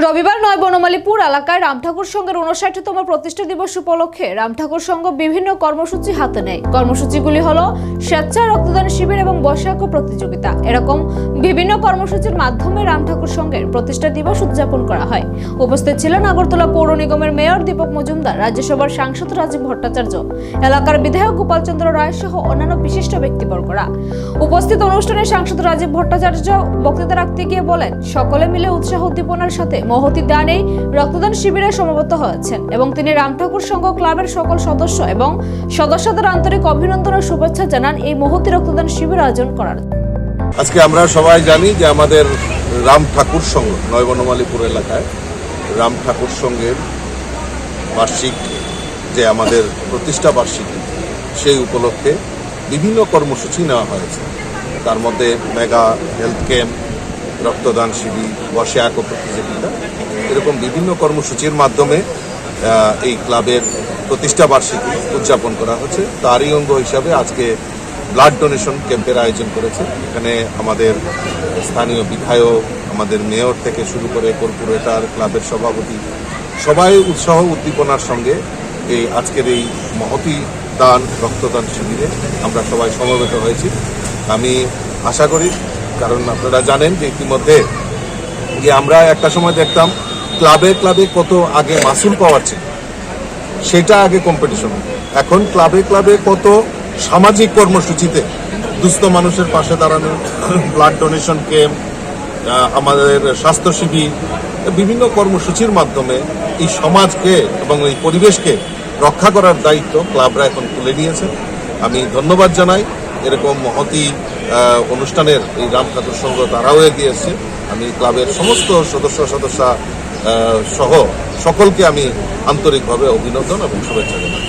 রবিবার নয় বনমালীপুর এলাকায় রামঠাকুর সংঘের উনষাটতম প্রতিষ্ঠা দিবস উপলক্ষে রামঠাকুর সংঘ বিভিন্ন কর্মসূচি হাতে নেয়। কর্মসূচিগুলি হলো স্বেচ্ছা রক্তদান শিবির এবং বৈশাখ প্রতিযোগিতা। এরকম বিভিন্ন কর্মসূচির মাধ্যমে রামঠাকুর সংঘের প্রতিষ্ঠা দিবস উদযাপন করা হয়। উপস্থিত ছিলেন আগরতলা পৌর নিগমের মেয়র দীপক মজুমদার, রাজ্যসভার সাংসদ রাজীব ভট্টাচার্য, এলাকার বিধায়ক গোপালচন্দ্র রায় সহ অন্যান্য বিশিষ্ট ব্যক্তিবর্গরা। উপস্থিত অনুষ্ঠানে সাংসদ রাজীব ভট্টাচার্য বক্তৃতা রাখতে গিয়ে বলেন, সকলে মিলে উৎসাহ উদ্দীপনার সাথে মহতি দানেই রক্তদান শিবিরে সমবেত হয়েছেন এবং তিনি রামঠাকুর সংঘ ক্লাবের সকল সদস্য এবং সদস্যদের আন্তরিক অভিনন্দন ও শুভেচ্ছা জানান এই মহতি রক্তদান শিবির আয়োজন করার। আজকে আমরা সবাই জানি যে আমাদের রাম ঠাকুর সংঘ, নয়বনমালীপুর এলাকায় রাম ঠাকুর সংঘের বার্ষিক যে আমাদের প্রতিষ্ঠা বার্ষিকী, সেই উপলক্ষে বিভিন্ন কর্মসূচি নেওয়া হয়েছে। তার মধ্যে মেগা হেলথ ক্যাম্প রক্তদান শিবির, বসে আঁকো প্রতিযোগিতা। এরকম বিভিন্ন কর্মসূচির মাধ্যমে এই ক্লাবের প্রতিষ্ঠা বার্ষিকী উদযাপন করা হচ্ছে। তারই অঙ্গ হিসাবে আজকে ব্লাড ডোনেশন ক্যাম্পের আয়োজন করেছে। এখানে আমাদের স্থানীয় বিধায়ক, আমাদের মেয়র থেকে শুরু করে কর্পোরেটর, ক্লাবের সভাপতি, সবাই উৎসাহ, উদ্দীপনার সঙ্গে এই আজকের এই মহতি দান, রক্তদান শিবিরে আমরা সবাই সমবেত হয়েছি। আমি আশা করি কারণ আপনারা জানেন যে ইতিমধ্যে যে আমরা একটা সময় দেখতাম ক্লাবে ক্লাবে কত আগে মাসুল পাওয়ার ছিল। সেটা আগে কম্পিটিশন এখন ক্লাবে ক্লাবে কত সামাজিক কর্মসূচিতে দুস্থ মানুষের পাশে দাঁড়ানো ব্লাড ডোনেশন ক্যাম্প আমাদের স্বাস্থ্য শিবির, বিভিন্ন কর্মসূচির মাধ্যমে এই সমাজকে এবং এই পরিবেশকে রক্ষা করার দায়িত্ব ক্লাবরা এখন তুলে নিয়েছে। আমি ধন্যবাদ জানাই। এরকম মহতি অনুষ্ঠানের এই রাম ঠাকুর সংঘ তারাও এগিয়ে আমি ক্লাবের সমস্ত সদস্য সদস্য সহ সকলকে আমি আন্তরিকভাবে অভিনন্দন এবং শুভেচ্ছা জানাই।